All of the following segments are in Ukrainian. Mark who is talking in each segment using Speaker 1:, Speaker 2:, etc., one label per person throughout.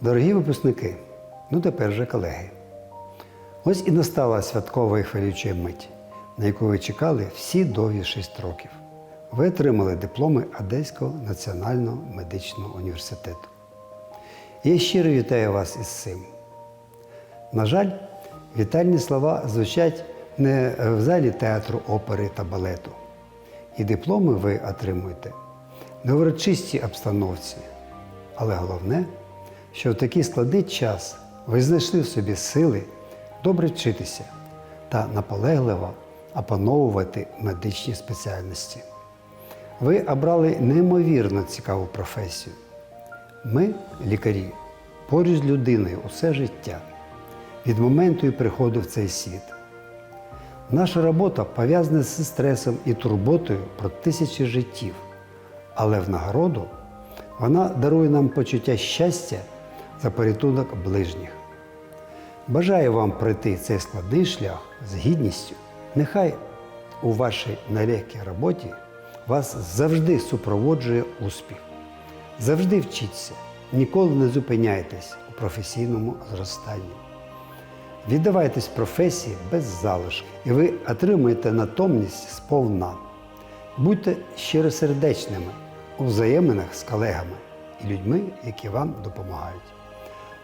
Speaker 1: Дорогі випускники, ну тепер вже колеги. Ось і настала святкова і хвилююча мить, на яку ви чекали всі довгі шість років. Ви отримали дипломи Одеського національного медичного університету. Я щиро вітаю вас із цим. На жаль, вітальні слова звучать не в залі театру опери та балету. І дипломи ви отримуєте не в урочистій обстановці, але головне, що в такий складний час ви знайшли в собі сили добре вчитися та наполегливо опановувати медичні спеціальності. Ви обрали неймовірно цікаву професію. Ми, лікарі, поруч з людиною усе життя від моменту і приходу в цей світ. Наша робота пов'язана з стресом і турботою про тисячі життів, але в нагороду вона дарує нам почуття щастя за порятунок ближніх. Бажаю вам пройти цей складний шлях з гідністю. Нехай у вашій нелегкій роботі вас завжди супроводжує успіх. Завжди вчіться, ніколи не зупиняйтесь у професійному зростанні. Віддавайтесь професії без залишку, і ви отримаєте натомність сповна. Будьте щиросердечними у взаєминах з колегами і людьми, які вам допомагають.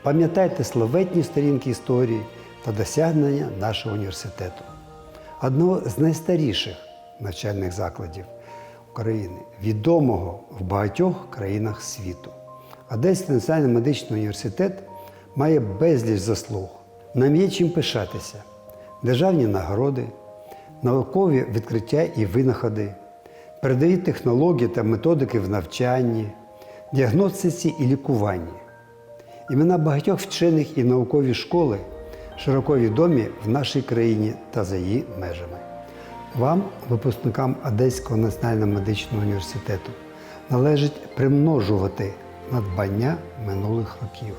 Speaker 1: Пам'ятайте славетні сторінки історії та досягнення нашого університету, одного з найстаріших навчальних закладів України, відомого в багатьох країнах світу. Одеський національний медичний університет має безліч заслуг. Нам є чим пишатися: державні нагороди, наукові відкриття і винаходи, передові технології та методики в навчанні, діагностиці і лікуванні. Імена багатьох вчених і наукові школи широко відомі в нашій країні та за її межами. Вам, випускникам Одеського національного медичного університету, належить примножувати надбання минулих років,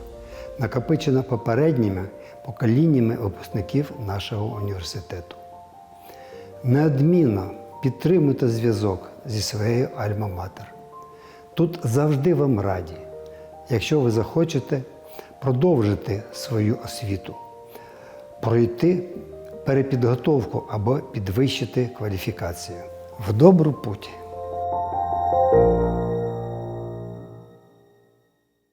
Speaker 1: накопичене попередніми поколіннями випускників нашого університету. Неодмінно підтримуйте зв'язок зі своєю альма-матер. Тут завжди вам раді, якщо ви захочете продовжити свою освіту, пройти перепідготовку або підвищити кваліфікацію. В добру путь!